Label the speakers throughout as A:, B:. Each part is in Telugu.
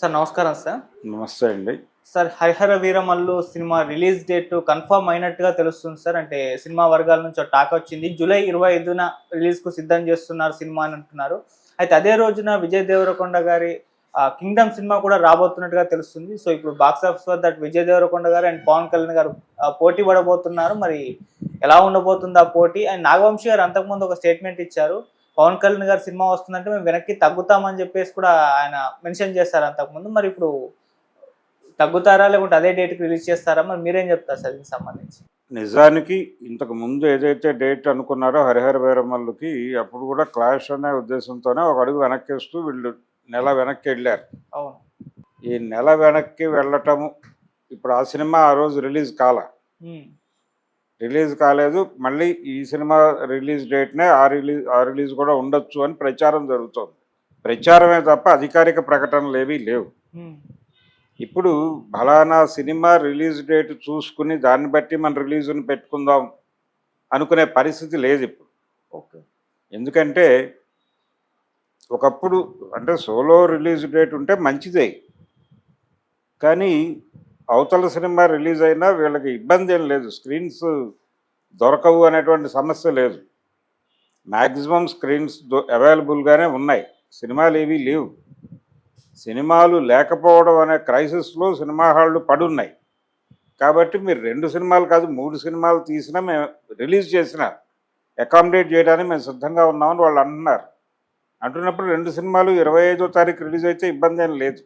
A: సార్ నమస్కారం సార్.
B: నమస్తే అండి.
A: Sir Harihara Veeramallu cinema release date confirm అయినట్టుగా తెలుస్తుంది సార్. అంటే సినిమా వర్గాల నుంచి ఒక టాక్ వచ్చింది. జూలై ఇరవై ఐదున రిలీజ్కు సిద్ధం చేస్తున్నారు సినిమా అని అంటున్నారు. అయితే అదే రోజున విజయ్ దేవరకొండ గారి కింగ్డమ్ సినిమా కూడా రాబోతున్నట్టుగా తెలుస్తుంది. సో ఇప్పుడు బాక్స్ ఆఫీస్ వద్ద విజయ్ దేవరకొండ గారు అండ్ పవన్ కళ్యాణ్ గారు పోటీ పడబోతున్నారు. మరి ఎలా ఉండబోతుంది ఆ పోటీ? అండ్ నాగవంశి గారు అంతకుముందు ఒక స్టేట్మెంట్ ఇచ్చారు. పవన్ కళ్యాణ్ గారి సినిమా వస్తుందంటే మేము వెనక్కి తగ్గుతామని చెప్పేసి కూడా ఆయన మెన్షన్ చేశారు అంతకుముందు. మరి ఇప్పుడు తగ్గుతారా లేకుంటే అదే డేట్కి రిలీజ్ చేస్తారా? మరి మీరేం చెప్తారు సార్ దీనికి సంబంధించి?
B: నిజానికి ఇంతకు ముందు ఏదైతే డేట్ అనుకున్నారో హరిహర వీరమల్లుకి అప్పుడు కూడా క్లాష్ అనే ఉద్దేశంతోనే ఒక అడుగు వెనక్కేస్తూ వీళ్ళు నెల వెనక్కి వెళ్ళారు.
A: అవును.
B: ఈ నెల వెనక్కి వెళ్ళటము ఇప్పుడు ఆ సినిమా ఆ రోజు రిలీజ్ కాల. రిలీజ్ కాలేదు. మళ్ళీ ఈ సినిమా రిలీజ్ డేట్నే ఆ రిలీజ్ ఆ రిలీజ్ కూడా ఉండొచ్చు అని ప్రచారం జరుగుతోంది. ప్రచారమే తప్ప అధికారిక ప్రకటనలు ఏవీ లేవు. ఇప్పుడు ఫలానా సినిమా రిలీజ్ డేట్ చూసుకుని దాన్ని బట్టి మన రిలీజ్ని పెట్టుకుందాం అనుకునే పరిస్థితి లేదు ఇప్పుడు.
A: ఓకే.
B: ఎందుకంటే ఒకప్పుడు అంటే సోలో రిలీజ్ డేట్ ఉంటే మంచిదే. కానీ అవతల సినిమా రిలీజ్ అయినా వీళ్ళకి ఇబ్బంది ఏం లేదు. స్క్రీన్స్ దొరకవు అనేటువంటి సమస్య లేదు. మ్యాక్సిమం స్క్రీన్స్ అవైలబుల్గానే ఉన్నాయి. సినిమాలు ఏవీ లేవు. సినిమాలు లేకపోవడం అనే క్రైసిస్లో సినిమా హాళ్ళు పడున్నాయి. కాబట్టి మీరు రెండు సినిమాలు కాదు మూడు సినిమాలు తీసినా మేము రిలీజ్ చేసిన అకామిడేట్ చేయడానికి మేము సిద్ధంగా ఉన్నామని వాళ్ళు అంటున్నారు. అంటున్నప్పుడు రెండు సినిమాలు ఇరవై ఐదో తారీఖు రిలీజ్ అయితే ఇబ్బంది ఏం లేదు.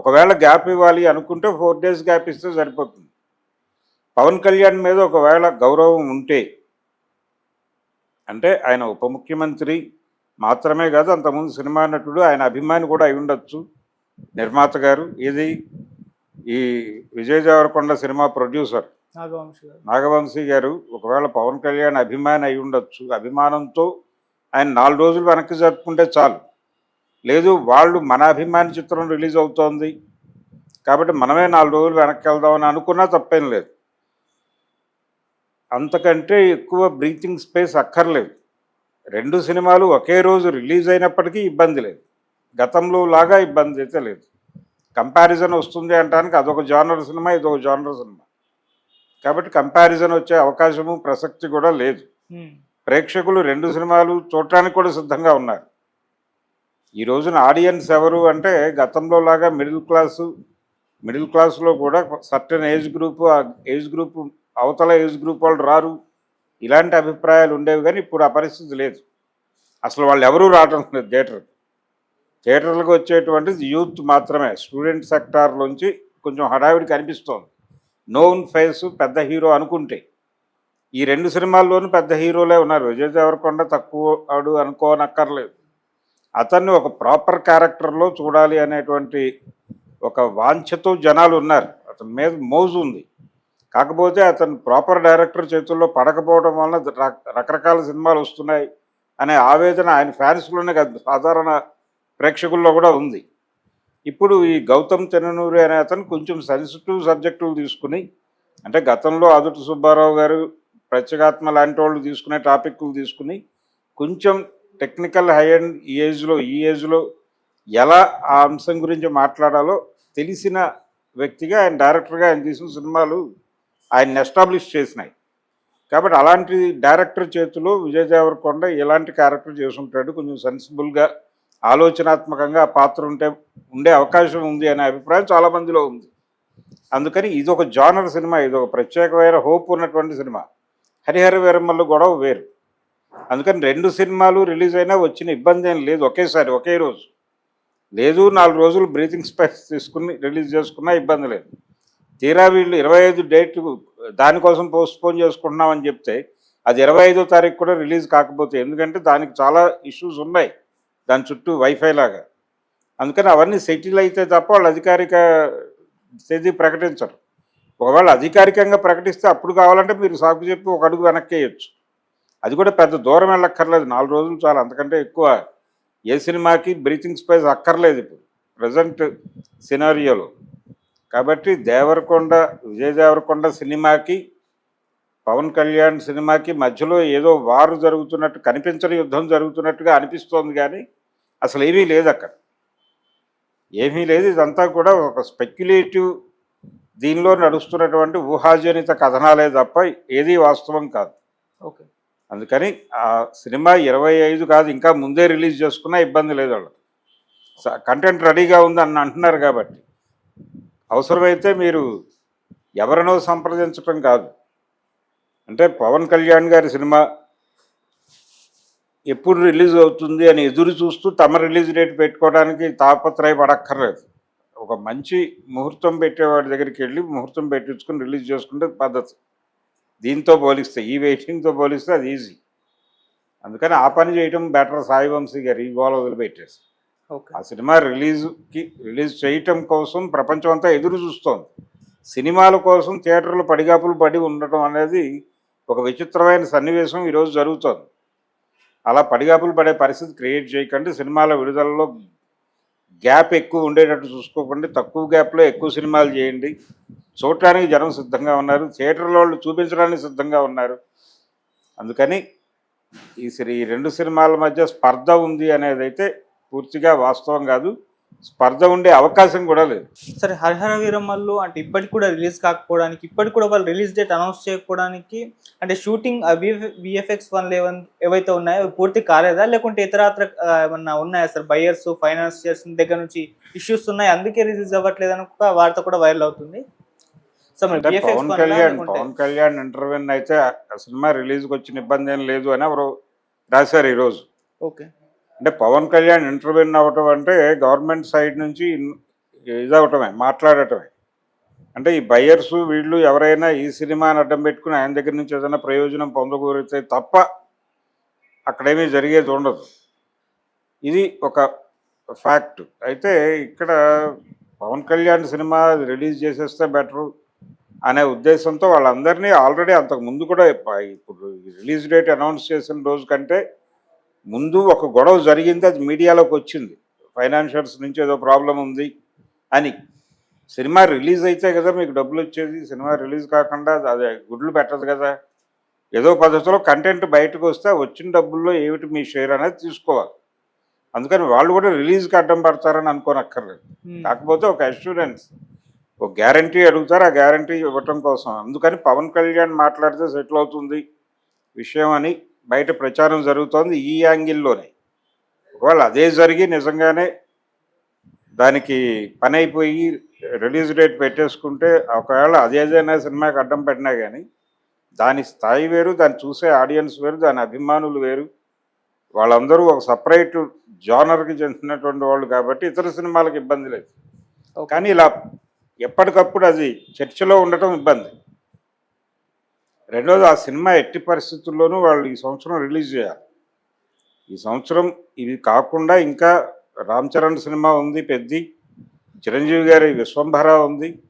B: ఒకవేళ గ్యాప్ ఇవ్వాలి అనుకుంటే ఫోర్ డేస్ గ్యాప్ ఇస్తే సరిపోతుంది. పవన్ కళ్యాణ్ మీద ఒకవేళ గౌరవం ఉంటే అంటే ఆయన ఉప ముఖ్యమంత్రి మాత్రమే కాదు అంతకుముందు సినిమా నటుడు ఆయన అభిమాని కూడా అయి ఉండొచ్చు. నిర్మాత గారు ఇది ఈ విజయ్ దేవరకొండ సినిమా ప్రొడ్యూసర్.
A: నాగవంశి గారు.
B: నాగవంశీ గారు ఒకవేళ పవన్ కళ్యాణ్ అభిమాని అయి ఉండొచ్చు అభిమానంతో ఆయన నాలుగు రోజులు వెనక్కి జరుపుకుంటే చాలు. లేదు వాళ్ళు మన అభిమాని చిత్రం రిలీజ్ అవుతోంది. కాబట్టి మనమే నాలుగు రోజులు వెనక్కి వెళ్దామని అనుకున్నా తప్పేం లేదు. అంతకంటే ఎక్కువ బ్రీతింగ్ స్పేస్ అక్కర్లేదు. రెండు సినిమాలు ఒకే రోజు రిలీజ్ అయినప్పటికీ ఇబ్బంది లేదు. గతంలో లాగా ఇబ్బంది అయితే లేదు. కంపారిజన్ వస్తుంది అంటానికి అదొక జానర్ సినిమా ఇదొక జానర్ సినిమా. కాబట్టి కంపారిజన్ వచ్చే అవకాశము ప్రసక్తి కూడా లేదు. ప్రేక్షకులు రెండు సినిమాలు చూడటానికి కూడా సిద్ధంగా ఉన్నారు. ఈ రోజున ఆడియన్స్ ఎవరు అంటే గతంలో లాగా మిడిల్ క్లాసు మిడిల్ క్లాస్లో కూడా సర్టన్ ఏజ్ గ్రూప్ ఆ ఏజ్ గ్రూప్ అవతల ఏజ్ గ్రూప్ వాళ్ళు రారు. ఇలాంటి అభిప్రాయాలు ఉండేవి కానీ ఇప్పుడు ఆ పరిస్థితి లేదు. అసలు వాళ్ళు ఎవరూ రావటం లేదు థియేటర్. థియేటర్లకు వచ్చేటువంటిది యూత్ మాత్రమే స్టూడెంట్ సెక్టార్లోంచి కొంచెం హడావిడి కనిపిస్తోంది. నోన్ ఫేస్ పెద్ద హీరో అనుకుంటే. ఈ రెండు సినిమాల్లోనూ పెద్ద హీరోలే ఉన్నారు. విజయ్ దేవరకొండ తక్కువ ఆడు అనుకోనక్కర్లేదు. అతన్ని ఒక ప్రాపర్ క్యారెక్టర్లో చూడాలి అనేటువంటి ఒక వాంఛతో జనాలు ఉన్నారు. అతని మీద మోజు ఉంది. కాకపోతే అతను ప్రాపర్ డైరెక్టర్ చేతుల్లో పడకపోవడం వలన రకరకాల సినిమాలు వస్తున్నాయి అనే ఆవేదన ఆయన ఫ్యాన్స్లోనే కాదు సాధారణ ప్రేక్షకుల్లో కూడా ఉంది. ఇప్పుడు ఈ గౌతమ్ తెననూరి అనే అతను కొంచెం సెన్సిటివ్ సబ్జెక్టులు తీసుకుని అంటే గతంలో అదుటి సుబ్బారావు గారు ప్రత్యేగాత్మ లాంటి వాళ్ళు తీసుకునే టాపిక్లు తీసుకుని కొంచెం టెక్నికల్ హై అండ్ ఈ ఏజ్లో ఈ ఏజ్లో ఎలా ఆ అంశం గురించి మాట్లాడాలో తెలిసిన వ్యక్తిగా ఆయన డైరెక్టర్గా ఆయన తీసిన సినిమాలు ఆయన ఎస్టాబ్లిష్ చేసినాయి. కాబట్టి అలాంటి డైరెక్టర్ చేతిలో విజయ్ దేవరకొండ ఎలాంటి క్యారెక్టర్ చేసుంటాడు. కొంచెం సెన్సిబుల్గా ఆలోచనాత్మకంగా పాత్ర ఉంటే ఉండే అవకాశం ఉంది అనే అభిప్రాయం చాలా మందిలో ఉంది. అందుకని ఇది ఒక జానర్ సినిమా ఇది ఒక ప్రత్యేకమైన హోప్ ఉన్నటువంటి సినిమా. హరిహర వీరమ్మల్లో గొడవ వేరు. అందుకని రెండు సినిమాలు రిలీజ్ అయినా వచ్చిన ఇబ్బంది ఏం లేదు. ఒకేసారి ఒకే రోజు. లేదు నాలుగు రోజులు బ్రీతింగ్ స్పేస్ తీసుకుని రిలీజ్ చేసుకున్నా ఇబ్బంది లేదు. తీరా వీళ్ళు ఇరవై ఐదు డేట్ దానికోసం పోస్ట్పోన్ చేసుకుంటున్నామని చెప్తే అది ఇరవై ఐదో తారీఖు కూడా రిలీజ్ కాకపోతే ఎందుకంటే దానికి చాలా ఇష్యూస్ ఉన్నాయి. దాని చుట్టూ వైఫై లాగా. అందుకని అవన్నీ సెటిల్ అయితే తప్ప వాళ్ళు అధికారిక తేదీ ప్రకటించరు. ఒకవేళ అధికారికంగా ప్రకటిస్తే అప్పుడు కావాలంటే మీరు సాకు చెప్పి ఒక అడుగు వెనక్కేయచ్చు. అది కూడా పెద్ద దూరం వెళ్ళక్కర్లేదు. నాలుగు రోజులు చాలా. అంతకంటే ఎక్కువ ఏ సినిమాకి బ్రీతింగ్ స్పేస్ అక్కర్లేదు ఇప్పుడు. ప్రజెంట్ సినారియోలో. కాబట్టి దేవరకొండ విజయ దేవరకొండ సినిమాకి పవన్ కళ్యాణ్ సినిమాకి మధ్యలో ఏదో వారు జరుగుతున్నట్టు కనిపించని యుద్ధం జరుగుతున్నట్టుగా అనిపిస్తోంది కానీ అసలు ఏమీ లేదు అక్కడ. ఏమీ లేదు. ఇదంతా కూడా ఒక స్పెక్యులేటివ్ దీనిలో నడుస్తున్నటువంటి ఊహాజనిత కథనాలే తప్ప ఏది వాస్తవం కాదు.
A: ఓకే.
B: అందుకని ఆ సినిమా ఇరవై ఐదు కాదు ఇంకా ముందే రిలీజ్ చేసుకున్నా ఇబ్బంది లేదు వాళ్ళకి. కంటెంట్ రెడీగా ఉంది అని అంటున్నారు కాబట్టి. అవసరమైతే మీరు ఎవరినో సంప్రదించటం కాదు. అంటే పవన్ కళ్యాణ్ గారి సినిమా ఎప్పుడు రిలీజ్ అవుతుంది అని ఎదురు చూస్తూ తమ రిలీజ్ డేట్ పెట్టుకోవడానికి తాపత్రయ పడక్కర్లేదు ఒక మంచి ముహూర్తం పెట్టేవాడి దగ్గరికి వెళ్ళి ముహూర్తం పెట్టించుకుని రిలీజ్ చేసుకుంటే పద్ధతి. దీంతో పోలిస్తే ఈ వెయిటింగ్తో పోలిస్తే అది ఈజీ అందుకని ఆ పని చేయటం బెటర్ సాయి వంశీ గారు ఈ గోల వదిలిపెట్టేసి ఆ సినిమా రిలీజ్కి రిలీజ్ చేయటం కోసం ప్రపంచం అంతా ఎదురు చూస్తోంది. సినిమాల కోసం థియేటర్లు పడిగాపులు పడి ఉండటం అనేది ఒక విచిత్రమైన సన్నివేశం ఈరోజు జరుగుతోంది. అలా పడిగాపులు పడే పరిస్థితి క్రియేట్ చేయకండి. సినిమాల విడుదలలో గ్యాప్ ఎక్కువ ఉండేటట్టు చూసుకోకండి. తక్కువ గ్యాప్లో ఎక్కువ సినిమాలు చేయండి. చూడటానికి జనం సిద్ధంగా ఉన్నారు థియేటర్లో వాళ్ళు చూపించడానికి సిద్ధంగా ఉన్నారు. అందుకని ఈ సిరి- ఈ రెండు సినిమాల మధ్య స్పర్ధ ఉంది అనేదైతే పూర్తిగా వాస్తవం కాదు. స్పర్ధ ఉండే అవకాశం కూడా లేదు.
A: సరే హరిహర వీరమ్మల్లో అంటే ఇప్పటికి కూడా రిలీజ్ కాకపోవడానికి ఇప్పటికి కూడా వాళ్ళు రిలీజ్ డేట్ అనౌన్స్ చేయకపోవడానికి అంటే షూటింగ్ విఎఫ్ఎక్స్ వన్ లెవెన్ ఏవైతే ఉన్నాయో అవి పూర్తి కాలేదా? లేకుంటే ఇతరాత్ర ఏమన్నా ఉన్నాయా సార్? బయర్స్ ఫైనాన్షియర్స్ దగ్గర నుంచి ఇష్యూస్ ఉన్నాయి అందుకే రిలీజ్ అవ్వట్లేదు అని ఒక వార్త కూడా వైరల్ అవుతుంది. సో
B: పవన్ కళ్యాణ్ పవన్ కళ్యాణ్ ఇంటర్వ్యూన్ అయితే ఆ సినిమా రిలీజ్కి వచ్చిన ఇబ్బంది ఏం లేదు అని ఎవరు రాశారు ఈరోజు.
A: ఓకే.
B: అంటే పవన్ కళ్యాణ్ ఇంటర్వ్యూన్ అవ్వటం అంటే గవర్నమెంట్ సైడ్ నుంచి ఇదవటమే మాట్లాడటమే. అంటే ఈ బయర్స్ వీళ్ళు ఎవరైనా ఈ సినిమాని అడ్డం పెట్టుకుని ఆయన దగ్గర నుంచి ఏదైనా ప్రయోజనం పొందకూరితే తప్ప అక్కడేమీ జరిగేది ఉండదు. ఇది ఒక ఫ్యాక్ట్ అయితే ఇక్కడ పవన్ కళ్యాణ్ సినిమా రిలీజ్ చేసేస్తే బెటరు అనే ఉద్దేశంతో వాళ్ళందరినీ ఆల్రెడీ అంతకు ముందు కూడా ఇప్ప- ఇప్పుడు రిలీజ్ డేట్ అనౌన్స్ చేసిన రోజు కంటే ముందు ఒక గొడవ జరిగింది అది మీడియాలోకి వచ్చింది. ఫైనాన్షియల్స్ నుంచి ఏదో ప్రాబ్లం ఉంది అని. సినిమా రిలీజ్ అయితే కదా మీకు డబ్బులు వచ్చేది సినిమా రిలీజ్ కాకుండా అది గుడ్లు పెట్టదు కదా. ఏదో పద్ధతిలో కంటెంట్ బయటకు వస్తే వచ్చిన డబ్బుల్లో ఏమిటి మీ షేర్ అనేది తీసుకోవాలి. అందుకని వాళ్ళు కూడా రిలీజ్కి అడ్డం పడతారని అనుకోనక్కర్లేదు. కాకపోతే ఒక అష్యూరెన్స్ ఒక గ్యారంటీ అడుగుతారు ఆ గ్యారంటీ ఇవ్వటం కోసం. అందుకని పవన్ కళ్యాణ్ మాట్లాడితే సెటిల్ అవుతుంది విషయం అని బయట ప్రచారం జరుగుతోంది ఈ యాంగిల్లోనే ఒకవేళ అదే జరిగి నిజంగానే దానికి పని అయిపోయి రిలీజ్ డేట్ పెట్టేసుకుంటే ఒకవేళ అదేదైనా సినిమాకి అడ్డం పెట్టినా కానీ దాని స్థాయి వేరు దాన్ని చూసే ఆడియన్స్ వేరు దాని అభిమానులు వేరు. వాళ్ళందరూ ఒక సపరేట్ జానర్కి చెందినటువంటి వాళ్ళు కాబట్టి ఇతర సినిమాలకు ఇబ్బంది లేదు. కానీ ఇలా ఎప్పటికప్పుడు అది చర్చలో ఉండటం ఇబ్బంది. రెండోది ఆ సినిమా ఎట్టి పరిస్థితుల్లోనూ వాళ్ళు ఈ సంవత్సరం రిలీజ్ చేయాలి. ఈ సంవత్సరం ఇది కాకుండా ఇంకా రామ్ చరణ్ సినిమా ఉంది పెద్ది. చిరంజీవి గారి విశ్వంభర ఉంది.